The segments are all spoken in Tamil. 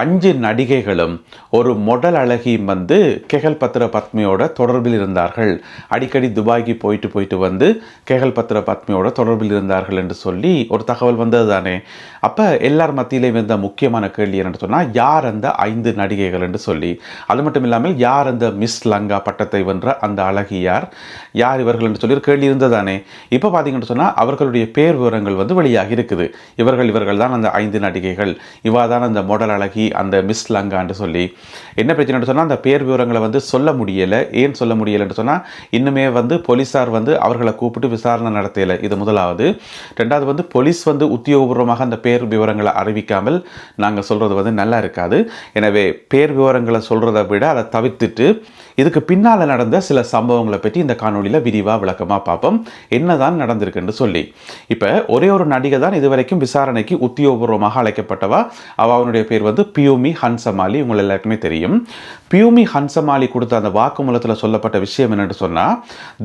அஞ்சு நடிகைகளும் ஒரு மொடல் அழகியும் வந்து கெகல் பத்ர பத்மியோட தொடர்பில் இருந்தார்கள். அடிக்கடி துபாய்க்கு போயிட்டு போயிட்டு வந்து கெகல் பத்ர பத்மியோட தொடர்பில் இருந்தார்கள் என்று சொல்லி ஒரு தகவல் வந்தது தானே அப்போ எல்லார் மத்தியிலையும் இருந்த முக்கியமான கேள்வி என்னென்னு சொன்னால் யார் அந்த ஐந்து நடிகைகள் என்று சொல்லி. அது மட்டும் இல்லாமல் யார் அந்த மிஸ் லங்கா பட்டத்தை வென்ற அந்த அழகியார் யார்? இவர்கள் என்று சொல்லி ஒரு கேள்வி இருந்ததானே இப்போ பார்த்தீங்கன்னு சொன்னால் அவர்களுடைய பேர் விவரங்கள் வந்து வெளியாகி இருக்குது. இவர்கள் இவர்கள் தான் அந்த ஐந்து நடிகைகள். இவா தான் அந்த மொடல் அழகி அந்த மிஸ் லங்கான்னு சொல்லி. என்ன பிரச்சனைன்னு சொன்னால் அந்த பேர் விவரங்களை வந்து சொல்ல முடியலை. ஏன் சொல்ல முடியலைன்னு சொன்னால் இன்னுமே வந்து போலீஸார் வந்து அவர்களை கூப்பிட்டு விசாரணை நடத்தலை. இது முதலாவது. ரெண்டாவது வந்து போலீஸ் வந்து உத்தியோகபூர்வமாக அந்த பேர் விவரங்களை அறிவிக்காமல் நாங்கள் சொல்கிறது வந்து நல்லா இருக்காது. எனவே பேர் விவரங்களை சொல்கிறத விட அதை தவிர்த்துட்டு இதுக்கு பின்னால் நடந்த சில சம்பவங்களை பற்றி இந்த காணொலியில் விரிவாக விளக்கமாக பார்ப்போம். என்னதான் நடந்திருக்குன்னு சொல்லி. இப்போ ஒரே ஒரு நடிகை தான் இதுவரைக்கும் விசாரணைக்கு உத்தியோகபூர்வமாக அழைக்கப்பட்டவா? அவ அவனுடைய பேர் வந்து பியூமி ஹன்சமாலி உங்களை எல்லாருக்குமே தெரியும். பியூமி ஹன்சமாலி கொடுத்த அந்த வாக்குமூலத்தில் சொல்லப்பட்ட விஷயம் என்னென்னு சொன்னால்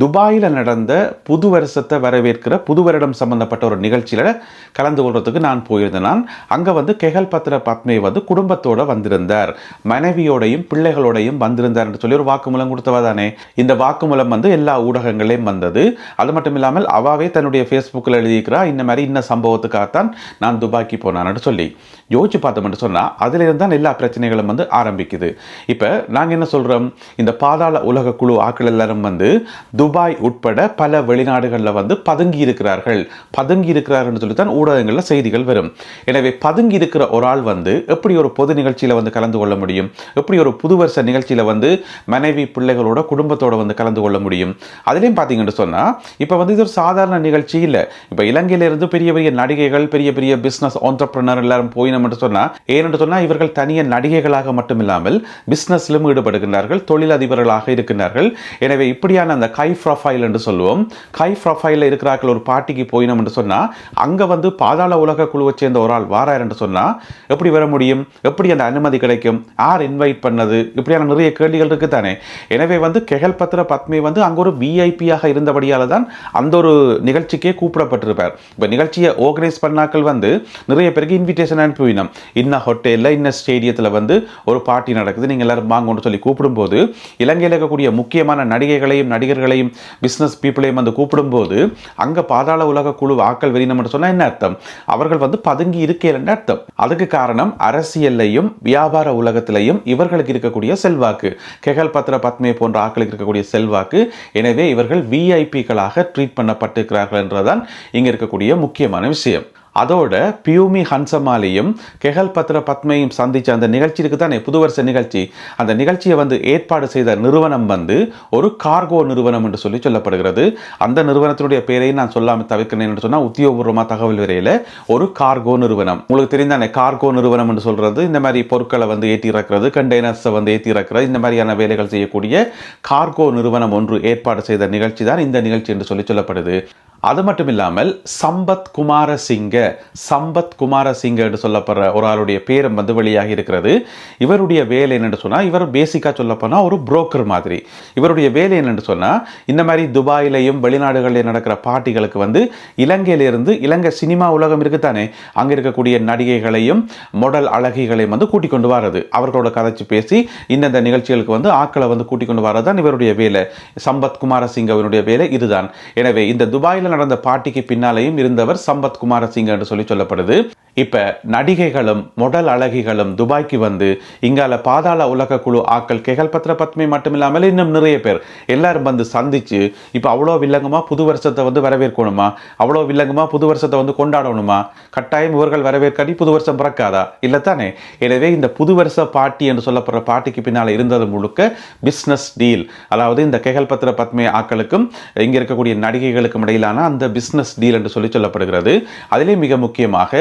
துபாயில் நடந்த புது வருஷத்தை வரவேற்கிற புது வருடம் சம்பந்தப்பட்ட ஒரு நிகழ்ச்சியில் கலந்து கொள்றதுக்கு நான் போயிருந்தேன் நான். அங்கே வந்து கெகல் பத்திர பத்மே வந்து குடும்பத்தோட வந்திருந்தார். மனைவியோடையும் பிள்ளைகளோடையும் வந்திருந்தார் சொல்லி ஒரு வாக்குமூலம் கொடுத்தவா தானே இந்த வாக்குமூலம் வந்து எல்லா ஊடகங்களையும் வந்தது. அது மட்டும் இல்லாமல் அவாவே தன்னுடைய ஃபேஸ்புக்கில் எழுதியிருக்கிறா இந்த மாதிரி இன்ன சம்பவத்துக்காகத்தான் நான் துபாய்க்கு போனான்னு சொல்லி. யோசிச்சு பார்த்தோம்னு சொன்னால் அதிலிருந்து தான் எல்லா பிரச்சனைகளும் வந்து ஆரம்பிக்குது. இப்போ நாங்கள் என்ன சொல்கிறோம் இந்த பாதாள உலக குழு ஆக்கள் எல்லாரும் வந்து துபாய் உட்பட பல வெளிநாடுகளில் வந்து பதுங்கி இருக்கிறார்கள். பதுங்கி இருக்கிறார்கள் சொல்லி தான் ஊடகங்களில் செய்திகள் வரும். எனவே பதுங்கி இருக்கிற ஒரு ஆள் வந்து எப்படி ஒரு பொது நிகழ்ச்சியில் வந்து கலந்து கொள்ள முடியும்? எப்படி ஒரு புது வருஷ நிகழ்ச்சியில் வந்து மனைவி பிள்ளைகளோட குடும்பத்தோட வந்து கலந்து கொள்ள முடியும்? அதுலேயும் பார்த்தீங்கன்னு சொன்னால் இப்போ வந்து இது ஒரு சாதாரண நிகழ்ச்சி இல்லை. இப்போ இலங்கையிலிருந்து பெரிய பெரிய நடிகைகள் பெரிய பெரிய பிஸ்னஸ் ஆண்டர்பிரினர் எல்லாரும் போயினோம்னு சொன்னால் ஏன்னு சொன்னால் இவர்கள் தனிய நடிகைகளாக மட்டும் இல்லாமல் பிஸ்னஸ்லும் ஈடுபடுகின்றார்கள் தொழிலதிபர்களாக இருக்கின்றார்கள். எனவே இப்படியான அந்த கை ப்ரொஃபைல் என்று சொல்லுவோம். கை ப்ரொஃபைலில் இருக்கிறார்கள் ஒரு பாட்டிக்கு போயினோம் என்று சொன்னால் அங்கே வந்து பாதாள உலக குழுவை சேர்ந்த ஒரு ஆள் வாரார் என்று சொன்னால் எப்படி வர முடியும்? எப்படி அந்த அனுமதி கிடைக்கும்? யார் இன்வைட் பண்ணது? இப்படியான நிறைய கேள்விகள் இருக்கு தானே. எனவே வந்து கெகல் பத்திர பத்மி வந்து அங்கே ஒரு விஐபியாக இருந்தபடியால் தான் அந்த ஒரு நிகழ்ச்சிக்கே கூப்பிடப்பட்டிருப்பார். இப்போ நிகழ்ச்சியை ஆர்கனைஸ் பண்ணாக்கள் வந்து நிறைய பேருக்கு இன்விடேஷன் அனுப்பிவினோம் இன்ன ஹோட்டலில் இன்ன ஸ்டேடியத்தில் வந்து ஒரு பார்ட்டி நடக்குது. நீங்கள் எல்லாரும் வாங்கன்னு சொல்லி கூப்பிடும்போது இலங்கையில் இருக்கக்கூடிய முக்கியமான நடிகைகளையும் நடிகர்களையும் பிஸ்னஸ் பீப்புளையும் வந்து கூப்பிடும்போது அங்கே பாதாள உலக குழு ஆக்கள் வெளியினம் சொன்னால் என்ன அர்த்தம்? அவர்கள் வந்து பதுங்கி இருக்கேன்னு அர்த்தம்? அதுக்கு காரணம் அரசியல்லையும் வியாபார உலகத்திலையும் இவர்களுக்கு இருக்கக்கூடிய செல்வாக்கு. கெகல் பத்ர பத்மே போன்ற ஆக்களுக்கு இருக்கக்கூடிய செல்வாக்கு. எனவே இவர்கள் விஐபிக்களாக ட்ரீட் பண்ணப்பட்டிருக்கிறார்கள் என்றதான் இங்கே இருக்கக்கூடிய முக்கியமான விஷயம். அதோட பியூமி ஹன்சமாலையும் கெகல் பத்ர பத்மையும் சந்திச்ச அந்த நிகழ்ச்சி இருக்கு தானே புது வருஷ நிகழ்ச்சி. அந்த நிகழ்ச்சியை வந்து ஏற்பாடு செய்த நிறுவனம் வந்து ஒரு கார்கோ நிறுவனம் என்று சொல்லி சொல்லப்படுகிறது. அந்த நிறுவனத்தினுடைய பேரையும் நான் சொல்லாமல் தவிர்க்கிறேன் என்று சொன்னால் உத்தியோகபூர்வமாக தகவல் வரையில் ஒரு கார்கோ நிறுவனம். உங்களுக்கு தெரிந்தானே கார்கோ நிறுவனம் என்று சொல்கிறது இந்த மாதிரி பொருட்களை வந்து ஏற்றி இறக்குறது கண்டெய்னர்ஸை வந்து ஏற்றி இறக்கிறது இந்த மாதிரியான வேலைகள் செய்யக்கூடிய கார்கோ நிறுவனம் ஒன்று ஏற்பாடு செய்த நிகழ்ச்சி தான் இந்த நிகழ்ச்சி என்று சொல்லி சொல்லப்படுது. அது மட்டும் இல்லாமல் சம்பத் குமாரசிங்க சம்பத் குமாரசிங்க என்று சொல்லப்படுற ஒரு ஆளுடைய பேரும் வந்து வெளியாகி இருக்கிறது. இவருடைய வேலை என்னென்று சொன்னால் இவர் பேசிக்காக சொல்லப்போனால் ஒரு புரோக்கர் மாதிரி. இவருடைய வேலை என்னென்று சொன்னால் இந்த மாதிரி துபாயிலையும் வெளிநாடுகளில் நடக்கிற பார்ட்டிகளுக்கு வந்து இலங்கையிலிருந்து இலங்கை சினிமா உலகம் இருக்குதானே அங்கே இருக்கக்கூடிய நடிகைகளையும் மொடல் அழகிகளையும் வந்து கூட்டிக் கொண்டு வர்றது. அவர்களோட கதைச்சு பேசி இந்தந்த நிகழ்ச்சிகளுக்கு வந்து ஆக்களை வந்து கூட்டிக் கொண்டு வரது தான் இவருடைய வேலை. சம்பத் குமாரசிங்கவனுடைய வேலை இதுதான். எனவே இந்த துபாயில் நடந்த பாட்டிக்கு பின்னாலேயும் இருந்தவர் சம்பத் குமாரசிங்க என்று சொல்லி சொல்லப்படுது. இப்போ நடிகைகளும் மொடல் அழகிகளும் துபாய்க்கு வந்து இங்கால பாதாள உலக குழு ஆக்கள் கெகல் பத்மி மட்டும் இல்லாமல் இன்னும் நிறைய பேர் எல்லாரும் வந்து சந்திச்சு இப்போ அவ்வளோ வில்லங்கமா புது வருஷத்தை வந்து வரவேற்கணுமா? அவ்வளோ வில்லங்கமா புது வருஷத்தை வந்து கொண்டாடணுமா? கட்டாயம் இவர்கள் வரவேற்காடி புது வருஷம் பிறக்காதா? இல்லை தானே எனவே இந்த புது வருஷ பாட்டி என்று சொல்லப்படுற பாட்டிக்கு பின்னால் இருந்தது முழுக்க பிஸ்னஸ் டீல் அதாவது இந்த கெகல் பத்மி ஆக்களுக்கும் இங்கே இருக்கக்கூடிய நடிகைகளுக்கும் இடையிலான அந்த பிஸ்னஸ் டீல் என்று சொல்லி சொல்லப்படுகிறது. அதிலே மிக முக்கியமாக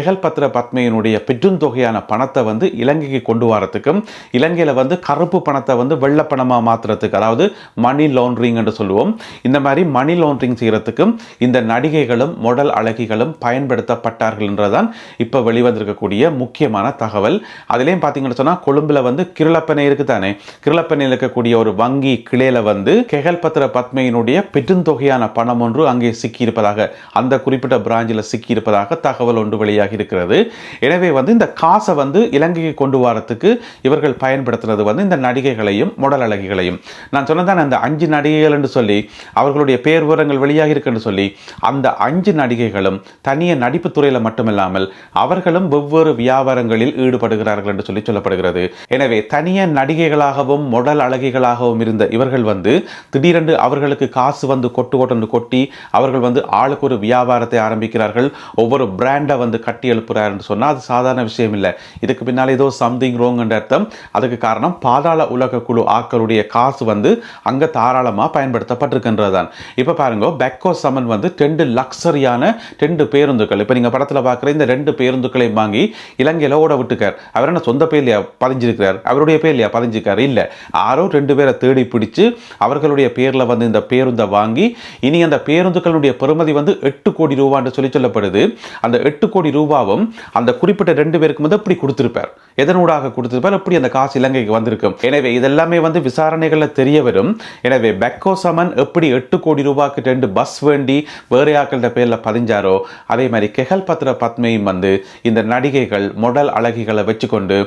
கெகல் பத்ர பத்மையினுடைய பெருந்தொகையான பணத்தை வந்து இலங்கைக்கு கொண்டு வரத்துக்கும் இலங்கையில் வந்து கருப்பு பணத்தை வந்து வெள்ளப்பணமாக மாற்றுறதுக்கு அதாவது மணி லாண்ட்ரிங் என்று சொல்லுவோம். இந்த மாதிரி மணி லாண்ட்ரிங் செய்கிறதுக்கும் இந்த நடிகைகளும் மொடல் அழகிகளும் பயன்படுத்தப்பட்டார்கள் என்றதான் இப்போ வெளிவந்திருக்கக்கூடிய முக்கியமான தகவல். அதுலேயும் பார்த்தீங்கன்னு சொன்னால் கொழும்பில் வந்து கிருளப்பனை இருக்குதானே? கிருளப்பனையில் இருக்கக்கூடிய ஒரு வங்கி கிளையில வந்து கெகல் பத்ர பத்மையினுடைய பெருந்தொகையான பணம் ஒன்று அங்கே சிக்கியிருப்பதாக அந்த குறிப்பிட்ட பிராஞ்சில் சிக்கியிருப்பதாக தகவல் ஒன்று வெளியாகி வெளியாகி இருக்கிறது எனவே வந்து இந்த காசை வந்து இலங்கைக்கு கொண்டு வரத்துக்கு இவர்கள் பயன்படுத்துறது வந்து இந்த நடிகைகளையும் முடல் அழகிகளையும். நான் சொன்னதான் அந்த அஞ்சு நடிகைகள் என்று சொல்லி அவர்களுடைய பேர் விவரங்கள் வெளியாகி இருக்குன்னு சொல்லி அந்த அஞ்சு நடிகைகளும் தனிய நடிப்பு துறையில் மட்டுமில்லாமல் அவர்களும் வெவ்வேறு வியாபாரங்களில் ஈடுபடுகிறார்கள் என்று சொல்லி சொல்லப்படுகிறது. எனவே தனிய நடிகைகளாகவும் முடல் அழகிகளாகவும் இருந்த இவர்கள் வந்து திடீரென்று அவர்களுக்கு காசு வந்து கொட்டு கொட்டு கொட்டி அவர்கள் வந்து ஆளுக்கு ஒரு வியாபாரத்தை ஆரம்பிக்கிறார்கள். ஒவ்வொரு பிராண்டை வந்து கட்டி எழுப்புறார் என்று சொன்னால் அது சாதாரண விஷயம் இல்லை. இதுக்கு பின்னால் ஏதோ சம்திங் ரோங் என்ற அர்த்தம். அதுக்கு காரணம் பாதாள உலக குழு ஆக்களுடைய காசு வந்து அங்கே தாராளமாக பயன்படுத்தப்பட்டிருக்கின்றது தான் இப்போ பாருங்க பெக்கோ சமன் வந்து ரெண்டு லக்ஸரியான ரெண்டு பேருந்துகள். இப்போ நீங்கள் படத்தில் பார்க்குற இந்த ரெண்டு பேருந்துகளையும் வாங்கி இலங்கையில் ஓட விட்டுக்கார். அவர் என்ன சொந்த பேர்லையா பதிஞ்சிருக்கிறார்? அவருடைய பேர்லையா பதிஞ்சிருக்காரு? இல்லை. ஆரோ ரெண்டு பேரை தேடி பிடிச்சு அவர்களுடைய பேரில் வந்து இந்த பேருந்தை வாங்கி இனி அந்த பேருந்துகளுடைய பெறுமதி வந்து எட்டு கோடி ரூபான்னு சொல்லி சொல்லப்படுது. அந்த எட்டு கோடி ரூபாவும் அந்த குறிப்பிட்ட ரெண்டு பேருக்கு வந்து எப்படி கொடுத்திருப்பார். எதனூடாக கொடுத்திருப்பார்? எப்படி அந்த காசு இலங்கைக்கு வந்திருக்கும். எனவே இதெல்லாமே வந்து விசாரணைகளில் தெரிய வரும் எனவே பெக்கோ சமன் எப்படி எட்டு கோடி ரூபாய்க்கு ரெண்டு பஸ் வேண்டி வேறு ஆக்கள்கிட்ட பேரில் பதிஞ்சாரோ அதே மாதிரி கெகல் பத்ர பத்மையும் வந்து இந்த நடிகைகள் மொடல் அழகிகளை வச்சுக்கொண்டு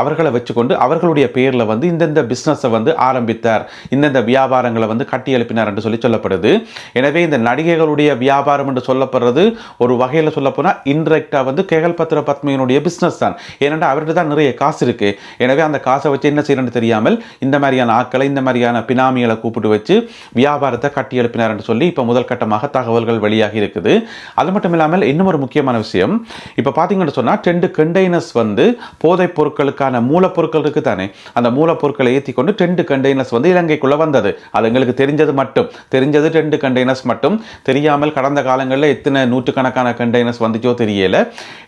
அவர்களை வச்சுக்கொண்டு அவர்களுடைய பேரில் வந்து இந்தந்த பிஸ்னஸை வந்து ஆரம்பித்தார். இந்தந்த வியாபாரங்களை வந்து கட்டி எழுப்பினார் என்று சொல்லி சொல்லப்படுது. எனவே இந்த நடிகைகளுடைய வியாபாரம் என்று சொல்லப்படுறது ஒரு வகையில் சொல்லப்போனால் இன்டெரக்டாக வந்து கெகல் பத்ர பத்மையினுடைய பிஸ்னஸ் தான். ஏனென்றால் அவர்கிட்ட தான் நிறைய காசு இருக்குது எனவே அந்த காசை வச்சு என்ன செய்யணும்னு தெரியாமல் இந்த மாதிரியான ஆட்களை இந்த மாதிரியான பினாமிகளை கூப்பிட்டு வச்சு வியாபாரத்தை கட்டி எழுப்பினார்னு சொல்லி இப்போ முதல் கட்டமாக தகவல்கள் வெளியாகி இருக்குது. அது மட்டும் இல்லாமல் இன்னும் ஒரு முக்கியமான விஷயம். இப்போ பார்த்தீங்கன்னு சொன்னால் டெண்டு கண்டெய்னர்ஸ் வந்து போதைப் பொருட்களுக்கான மூலப்பொருட்கள் இருக்குது தானே அந்த மூலப்பொருட்களை ஏற்றி கொண்டு டெண்டு கண்டெய்னர்ஸ் வந்து இலங்கைக்குள்ளே வந்தது. அது எங்களுக்கு தெரிஞ்சது மட்டும். தெரிஞ்சது டெண்டு கண்டெய்னர்ஸ் மட்டும். தெரியாமல் கடந்த காலங்களில் எத்தனை நூற்றுக்கணக்கான கண்டெய்னர்ஸ் வந்துச்சோ தெரியலை.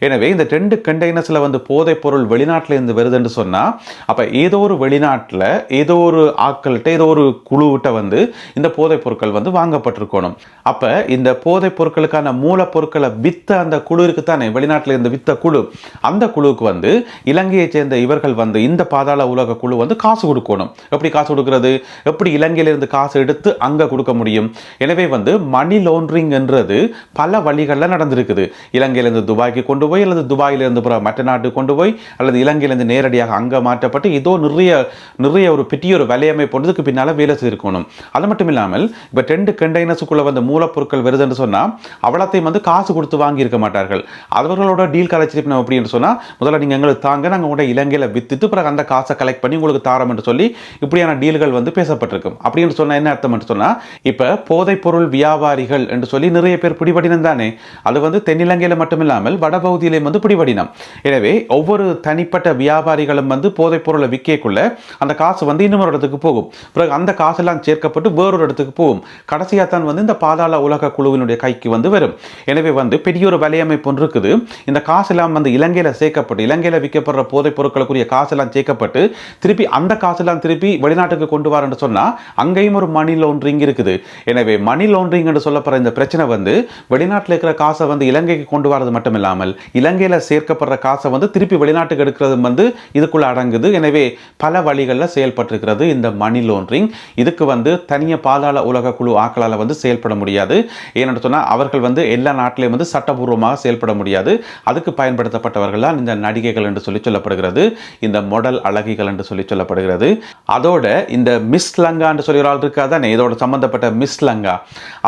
எனவே இந்த ரெண்டு கண்டெய்னர்ஸில் வந்து போதைப் பொருள் வெளிநாட்டில் இருந்து வருதுன்னு சொன்னால் அப்போ ஏதோ ஒரு வெளிநாட்டில் ஏதோ ஒரு ஆட்கள்கிட்ட ஏதோ ஒரு குழுவிட்ட வந்து இந்த போதைப் பொருட்கள் வந்து வாங்கப்பட்டிருக்கணும். அப்போ இந்த போதைப் பொருட்களுக்கான மூலப்பொருட்களை வித்த அந்த குழு இருக்குத்தானே வெளிநாட்டில் இருந்து வித்த குழு. அந்த குழுவுக்கு வந்து இலங்கையைச் சேர்ந்த இவர்கள் வந்து இந்த பாதாள உலக குழு வந்து காசு கொடுக்கணும். எப்படி காசு கொடுக்கறது? எப்படி இலங்கையிலிருந்து காசு எடுத்து அங்கே கொடுக்க முடியும்? எனவே வந்து மணி லாண்ட்ரிங் என்றது பல வழிகளில் நடந்திருக்குது. இலங்கையிலிருந்து துபாய்க்கு கொண்டு போய் அல்லது துபாயிலிருந்து புற மற்ற நாட்டுக்கு கொண்டு போய் அல்லது இலங்கையிலிருந்து நேரடியாக அங்கே மாற்றப்பட்டு இதோ நிறைய நிறைய ஒரு பெரிய ஒரு வலையமை போனதுக்கு பின்னால் வேலை செய்திருக்கணும். அது மட்டும் இல்லாமல் இப்போ ரெண்டு கண்டெய்னர்ஸுக்குள்ளே வந்து மூலப்பொருட்கள் வருதுன்னு சொன்னால் அவ்வளோத்தையும் வந்து காசு கொடுத்து வாங்கியிருக்க மாட்டார்கள். அவர்களோட டீல் கலைச்சிருப்போம் அப்படின்னு சொன்னால் முதல்ல நீங்கள் எங்களுக்கு தாங்க நாங்கள் உங்களோட இலங்கையில் வித்துட்டு பிறகு அந்த காசை கலெக்ட் பண்ணி உங்களுக்கு தாரம் என்று சொல்லி இப்படியான டீல்கள் வந்து பேசப்பட்டிருக்கும். அப்படின்னு சொன்னால் என்ன அர்த்தம் என்று சொன்னால் இப்போ போதைப்பொருள் வியாபாரிகள் என்று சொல்லி நிறைய பேர் பிடிபடினம் தானே அது வந்து தென்னிலங்கையில் மட்டுமில்லாமல் வடபகுதியிலையும் வந்து பிடிபடினம் எனவே ஒவ்வொரு தனிப்பட்ட வியாபாரிகளும் வந்து போதைப் பொருளை விற்கக்குள்ள அந்த காசு வந்து இன்னொரு இடத்துக்கு போகும். பிறகு அந்த காசெல்லாம் சேர்க்கப்பட்டு வேறொரு இடத்துக்கு போகும். கடைசியாக தான் வந்து இந்த பாதாள உலக குழுவினுடைய கைக்கு வந்து வரும். எனவே வந்து பெரிய ஒரு வலையமைப்பு ஒன்று இருக்குது. இந்த காசெல்லாம் வந்து இலங்கையில் சேர்க்கப்பட்டு இலங்கையில் விற்கப்படுற போதைப் பொருட்களுக்குரிய காசெல்லாம் சேர்க்கப்பட்டு திருப்பி அந்த காசெல்லாம் திருப்பி வெளிநாட்டுக்கு கொண்டு வரேன்னு சொன்னால் அங்கேயும் ஒரு மணி லோன்றிங் இருக்குது. எனவே மணி லோன்றிங் என்று சொல்லப்படுற இந்த பிரச்சனை வந்து வெளிநாட்டில் இருக்கிற காசை வந்து இலங்கைக்கு கொண்டு வரது மட்டும் இல்லாமல் இலங்கையில் சேர்க்கப்படுற காசை வந்து திருப்பி வெளிநாட்டுக்கு எடுக்கிறது வந்து இதுக்குள்ள அடங்குது. எனவே பல வழிகளில் செயல்பட்டிருக்கிறது இந்த மணி லோன்றிங் இதுக்கு வந்து தனிய பாதாள உலக குழு ஆக்களால் வந்து செயல்பட முடியாது. ஏன்னு சொன்னால் அவர்கள் வந்து எல்லா நாட்டிலையும் வந்து சட்டபூர்வமாக செயல்பட முடியாது. அதுக்கு பயன்படுத்தப்பட்டவர்கள் தான் இந்த நடிகைகள் என்று சொல்லி சொல்லப்படுகிறது. இந்த மொடல் அழகிகள் என்று சொல்லி சொல்லப்படுகிறது. அதோட இந்த மிஸ் லங்கா என்று சொல்லி ஒரு ஆள் இருக்கா தானே? இதோட சம்பந்தப்பட்ட மிஸ் லங்கா.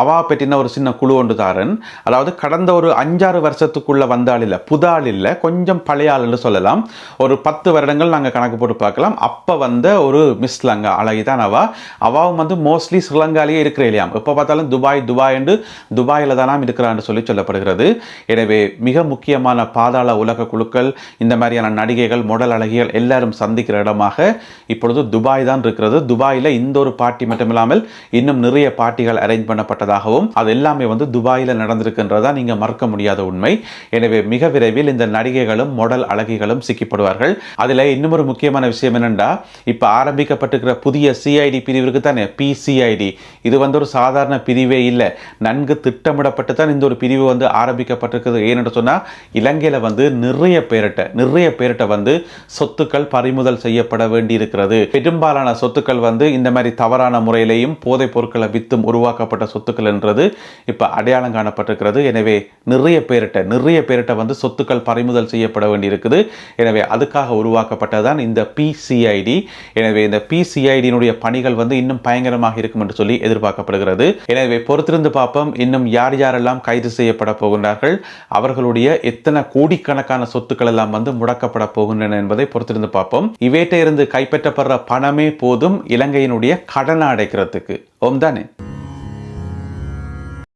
அவா பற்றின ஒரு சின்ன குழு ஒன்று தாரன் அதாவது கடந்த ஒரு அஞ்சாறு வருஷத்துக்குள்ள வந்த ஆள் இல்லை புது ஆள் இல்லை கொஞ்சம் பழைய ஆளுன்னு சொல்லலாம். ஒரு பத்து வருடங்கள் நாங்கள் கணக்கு போட்டு பார்க்கலாம். அப்போ வந்த ஒரு மிஸ் லங்கா அழகி தான் அவா அவாவும் வந்து மோஸ்ட்லி ஸ்ரீலங்காலேயே இருக்கிற இல்லையாம் எப்போ பார்த்தாலும் துபாய் துபாய் என்று துபாயில் தானாம் இருக்கிறான்னு சொல்லி சொல்லப்படுகிறது. எனவே மிக முக்கியமான பாதாள உலக குழுக்கள் இந்த மாதிரியான நடிகைகள் மொடல் அழகிகள் எல்லாரும் சந்திக்கிற இடமாக இப்பொழுது துபாய் தான் இருக்கிறது. துபாயில் இந்த ஒரு பாட்டி மட்டும் இல்லாமல் இன்னும் நிறைய பார்ட்டிகள் அரேஞ்ச் பண்ணப்பட்டதாகவும் அது எல்லாமே வந்து துபாயில் நடந்திருக்கின்றதா நீங்கள் மறக்க முடியாத உண்மை. எனவே மிக விரைவில் இந்த நடிகைகளும் மொடல் அழகிகளும் சிக்கிப்படுவார்கள். அதில் இன்னும் ஒரு முக்கியமான விஷயம் என்னென்னா இப்போ ஆரம்பிக்கப்பட்டிருக்கிற புதிய சிஐடி பிரிவிற்கு தானே பிசிஐடி இது வந்து ஒரு சாதாரண பிரிவே இல்லை. நன்கு திட்டமிடப்பட்டு தான் இந்த ஒரு பிரிவு வந்து ஆரம்பிக்கப்பட்டிருக்குது. ஏன்னு சொன்னால் இலங்கையில் வந்து நிறைய பேரிட்ட நிறைய பேரிட்ட வந்து சொத்துக்கள் பறிமுதல் செய்யப்பட வேண்டியிருக்கிறது. பெரும்பாலான சொத்துக்கள் வந்து இந்த மாதிரி தவறான முறையிலையும் போதைப் பொருட்களை வித்தும் உருவாக்கப்பட்ட சொத்துக்கள் என்றது இப்போ அடையாளம் காணப்பட்டிருக்கிறது. எனவே நிறைய பேரிட்ட நிறைய பேர் பேர்கிட்ட வந்து சொத்துக்கள் பறிமுதல் செய்யப்பட வேண்டியிருக்குது. எனவே அதுக்காக உருவாக்கப்பட்டதான் இந்த பிசிஐடி எனவே இந்த பிசிஐடியினுடைய பணிகள் வந்து இன்னும் பயங்கரமாக இருக்கும் என்று சொல்லி எதிர்பார்க்கப்படுகிறது. எனவே பொறுத்திருந்து பார்ப்போம். இன்னும் யார் யாரெல்லாம் கைது செய்யப்பட போகின்றார்கள்? அவர்களுடைய எத்தனை கோடிக்கணக்கான சொத்துக்கள் எல்லாம் வந்து முடக்கப்பட போகின்றன என்பதை பொறுத்திருந்து பார்ப்போம். இவேட்ட இருந்து கைப்பற்றப்படுற பணமே போதும் இலங்கையினுடைய கடனை அடைக்கிறதுக்கு ஓம் தானே.